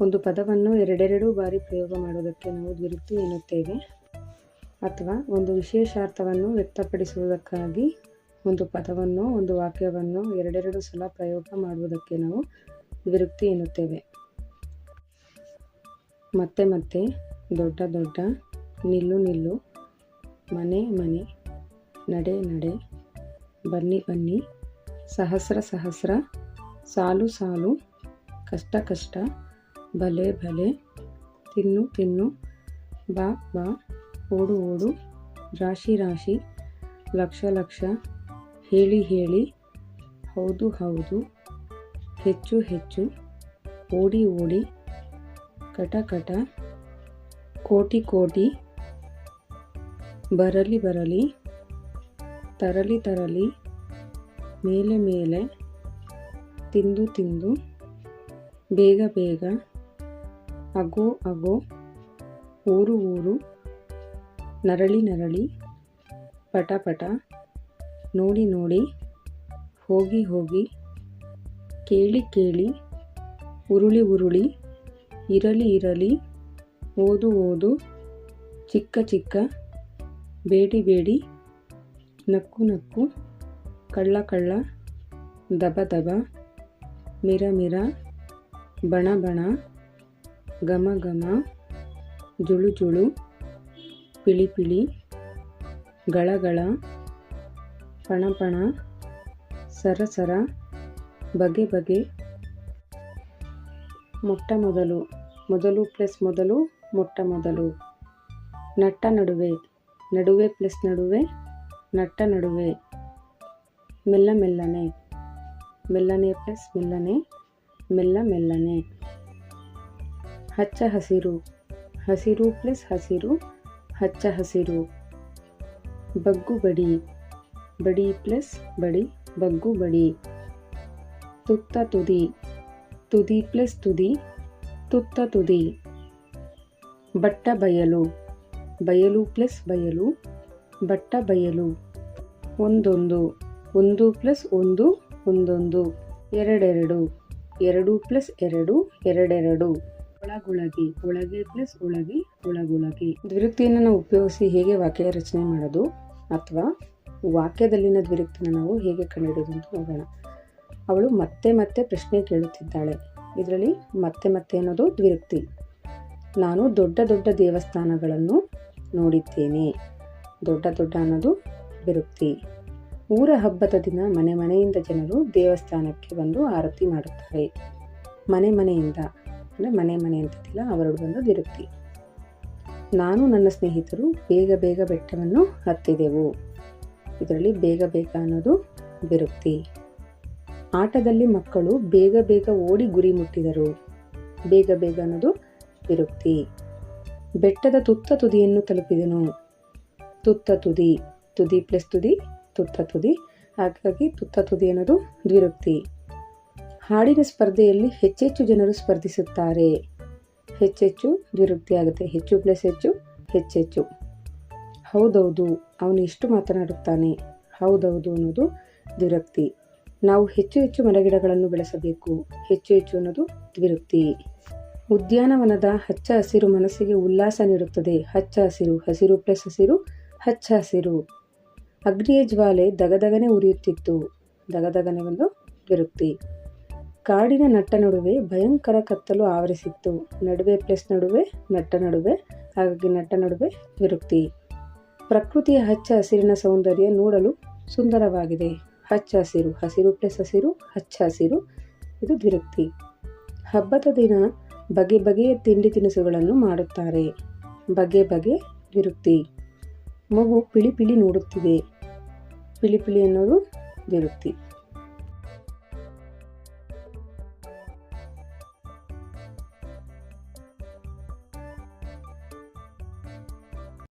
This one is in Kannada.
ಒಂದು ಪದವನ್ನು ಎರಡೆರಡು ಬಾರಿ ಪ್ರಯೋಗ ಮಾಡುವುದಕ್ಕೆ ನಾವು ದ್ವಿರುಕ್ತಿ ಎನ್ನುತ್ತೇವೆ. ಅಥವಾ ಒಂದು ವಿಶೇಷಾರ್ಥವನ್ನು ವ್ಯಕ್ತಪಡಿಸುವುದಕ್ಕಾಗಿ ಒಂದು ಪದವನ್ನು ಒಂದು ವಾಕ್ಯವನ್ನು ಎರಡೆರಡು ಸಲ ಪ್ರಯೋಗ ಮಾಡುವುದಕ್ಕೆ ನಾವು ದ್ವಿರುಕ್ತಿ ಎನ್ನುತ್ತೇವೆ. ಮತ್ತೆ ಮತ್ತೆ ದೊಡ್ಡ ದೊಡ್ಡ ನಿಲ್ಲು ನಿಲ್ಲು ಮನೆ ಮನೆ ನಡೆ ನಡೆ ಬನ್ನಿ ಬನ್ನಿ ಸಹಸ್ರ ಸಹಸ್ರ ಸಾಲು ಸಾಲು ಕಷ್ಟ ಕಷ್ಟ ಭಲೆ ಬಲೆ. ತಿನ್ನು ತಿನ್ನು. ಬಾ ಬಾ. ಓಡು ಓಡು. ರಾಶಿ ರಾಶಿ. ಲಕ್ಷ ಲಕ್ಷ. ಹೇಳಿ ಹೇಳಿ. ಹೌದು ಹೌದು. ಹೆಚ್ಚು ಹೆಚ್ಚು. ಓಡಿ ಓಡಿ. ಕಟ ಕಟ. ಕೋಟಿ ಕೋಟಿ. ಬರಲಿ ಬರಲಿ. ತರಲಿ ತರಲಿ. ಮೇಲೆ ಮೇಲೆ. ತಿಂದು ತಿಂದು. ಬೇಗ ಬೇಗ. ಅಗೋ ಅಗೋ, ಊರು ಊರು, ನರಳಿ ನರಳಿ, ಪಟ ಪಟ, ನೋಡಿ ನೋಡಿ, ಹೋಗಿ ಹೋಗಿ, ಕೇಳಿ ಕೇಳಿ, ಉರುಳಿ ಉರುಳಿ, ಇರಲಿ ಇರಲಿ, ಓದು ಓದು, ಚಿಕ್ಕ ಚಿಕ್ಕ, ಬೇಡಿ ಬೇಡಿ, ನಕ್ಕು ನಕ್ಕು, ಕಳ್ಳ ಕಳ್ಳ, ದಬ ದಬ, ಮಿರ ಮಿರ, ಬಣ ಬಣ ಘಮ ಘಮ, ಜುಳು ಜುಳು, ಪಿಳಿ ಪಿಳಿ ಗಳಗಳ ಪಣಪಣ ಸರಸರ ಸರ ಸರ, ಬಗೆ ಬಗೆ. ಮೊಟ್ಟ ಮೊದಲು ಮೊದಲು ಪ್ಲಸ್ ಮೊದಲು, ಮೊಟ್ಟ ಮೊದಲು. ನಟ್ಟ ನಡುವೆ ನಡುವೆ ಪ್ಲಸ್ ನಡುವೆ, ನಟ್ಟ ನಡುವೆ. ಮೆಲ್ಲ ಮೆಲ್ಲನೆ ಮೆಲ್ಲನೆ ಪ್ಲಸ್ ಮೆಲ್ಲನೆ, ಮೆಲ್ಲ ಮೆಲ್ಲನೆ. ಹಚ್ಚ ಹಸಿರು. ಹಸಿರು ಪ್ಲಸ್ ಹಸಿರು, ಹಚ್ಚ ಹಸಿರು. ಬಗ್ಗು ಬಡಿ. ಬಡಿ ಪ್ಲಸ್ ಬಡಿ, ಬಗ್ಗು ಬಡಿ. ತುತ್ತ ತುದಿ. ತುದಿ ಪ್ಲಸ್ ತುದಿ, ತುತ್ತ ತುದಿ. ಬಟ್ಟ ಬಯಲು. ಬಯಲು ಪ್ಲಸ್ ಬಯಲು, ಬಟ್ಟ ಬಯಲು. ಒಂದೊಂದು. ಒಂದು ಪ್ಲಸ್ ಒಂದು, ಒಂದೊಂದು. ಎರಡೆರಡು. ಎರಡು ಪ್ಲಸ್ ಎರಡು, ಎರಡೆರಡು. ಒಳಗುಳಗಿ, ಒಳಗೆ ಪ್ಲಸ್ ಒಳಗೆ, ಒಳಗೊಳಗೆ. ದ್ವಿರುಕ್ತಿಯನ್ನು ನಾವು ಉಪಯೋಗಿಸಿ ಹೇಗೆ ವಾಕ್ಯ ರಚನೆ ಮಾಡೋದು ಅಥವಾ ವಾಕ್ಯದಲ್ಲಿನ ದ್ವಿರುಕ್ತಿನ ನಾವು ಹೇಗೆ ಕಂಡುಹಿಡಿಯೋದು ಅಂತ ನೋಡೋಣ. ಅವಳು ಮತ್ತೆ ಮತ್ತೆ ಪ್ರಶ್ನೆ ಕೇಳುತ್ತಿದ್ದಾಳೆ. ಇದರಲ್ಲಿ ಮತ್ತೆ ಮತ್ತೆ ಅನ್ನೋದು ದ್ವಿರುಕ್ತಿ. ನಾನು ದೊಡ್ಡ ದೊಡ್ಡ ದೇವಸ್ಥಾನಗಳನ್ನು ನೋಡಿದ್ದೇನೆ. ದೊಡ್ಡ ದೊಡ್ಡ ಅನ್ನೋದು ವಿರುಕ್ತಿ. ಊರ ಹಬ್ಬದ ದಿನ ಮನೆ ಮನೆಯಿಂದ ಜನರು ದೇವಸ್ಥಾನಕ್ಕೆ ಬಂದು ಆರತಿ ಮಾಡುತ್ತಾರೆ. ಮನೆ ಮನೆಯಿಂದ. ಅಂದರೆ ಮನೆ ಮನೆ ಅಂತಿದ್ದಿಲ್ಲ, ಅವರಡು ಬಂದು ದಿರುಕ್ತಿ ನಾನು ನನ್ನ ಸ್ನೇಹಿತರು ಬೇಗ ಬೇಗ ಬೆಟ್ಟವನ್ನು ಹತ್ತಿದೆವು. ಇದರಲ್ಲಿ ಬೇಗ ಬೇಗ ಅನ್ನೋದು ಬಿರುಕ್ತಿ. ಆಟದಲ್ಲಿ ಮಕ್ಕಳು ಬೇಗ ಬೇಗ ಓಡಿ ಗುರಿ ಮುಟ್ಟಿದರು. ಬೇಗ ಬೇಗ ಅನ್ನೋದು ಬಿರುಕ್ತಿ. ಬೆಟ್ಟದ ತುತ್ತ ತುದಿಯನ್ನು ತಲುಪಿದನು. ತುತ್ತ ತುದಿ ತುದಿ ಪ್ಲಸ್ ತುದಿ, ತುತ್ತ ತುದಿ. ಹಾಗಾಗಿ ತುತ್ತ ತುದಿ ಅನ್ನೋದು ದ್ವಿರುಕ್ತಿ. ಹಾಡಿನ ಸ್ಪರ್ಧೆಯಲ್ಲಿ ಹೆಚ್ಚೆಚ್ಚು ಜನರು ಸ್ಪರ್ಧಿಸುತ್ತಾರೆ. ಹೆಚ್ಚೆಚ್ಚು ದ್ವಿರುಕ್ತಿ ಆಗುತ್ತೆ ಹೆಚ್ಚು ಪ್ಲಸ್ ಹೆಚ್ಚು, ಹೆಚ್ಚೆಚ್ಚು. ಹೌದೌದು, ಅವನು ಎಷ್ಟು ಮಾತನಾಡುತ್ತಾನೆ. ಹೌದೌದು ಅನ್ನೋದು ದ್ವಿರಕ್ತಿ ನಾವು ಹೆಚ್ಚು ಹೆಚ್ಚು ಮರಗಿಡಗಳನ್ನು ಬೆಳೆಸಬೇಕು. ಹೆಚ್ಚು ಹೆಚ್ಚು ಅನ್ನೋದು ದ್ವಿರುಕ್ತಿ ಉದ್ಯಾನವನದ ಹಚ್ಚ ಹಸಿರು ಮನಸ್ಸಿಗೆ ಉಲ್ಲಾಸ ನೀಡುತ್ತದೆ. ಹಚ್ಚ ಹಸಿರು ಹಸಿರು ಪ್ಲಸ್ ಹಸಿರು, ಹಚ್ಚ ಹಸಿರು. ಅಗ್ನಿಯ ಜ್ವಾಲೆ ದಗದಗನೆ ಉರಿಯುತ್ತಿತ್ತು. ದಗದಗನೆ ಒಂದು ದ್ವಿರುಕ್ತಿ ಕಾಡಿನ ನಟ್ಟ ನಡುವೆ ಭಯಂಕರ ಕತ್ತಲು ಆವರಿಸಿತ್ತು. ನಡುವೆ ಪ್ಲಸ್ ನಡುವೆ ನಟ್ಟ ನಡುವೆ, ಹಾಗಾಗಿ ನಟ್ಟ ನಡುವೆ ವಿರುಕ್ತಿ. ಪ್ರಕೃತಿಯ ಹಚ್ಚ ಹಸಿರಿನ ಸೌಂದರ್ಯ ನೋಡಲು ಸುಂದರವಾಗಿದೆ. ಹಚ್ಚ ಹಸಿರು ಹಸಿರು ಪ್ಲಸ್ ಹಸಿರು, ಹಚ್ಚ ಹಸಿರು, ಇದು ದ್ವಿರುಕ್ತಿ ಹಬ್ಬದ ದಿನ ಬಗೆ ಬಗೆಯ ತಿಂಡಿ ತಿನಿಸುಗಳನ್ನು ಮಾಡುತ್ತಾರೆ. ಬಗೆ ಬಗೆ ವಿರುಕ್ತಿ. ಮಗು ಪಿಳಿ ಪಿಳಿ ನೋಡುತ್ತಿದೆ. ಪಿಳಿ ಪಿಳಿ ಅನ್ನೋದು ದ್ವಿರುಕ್ತಿ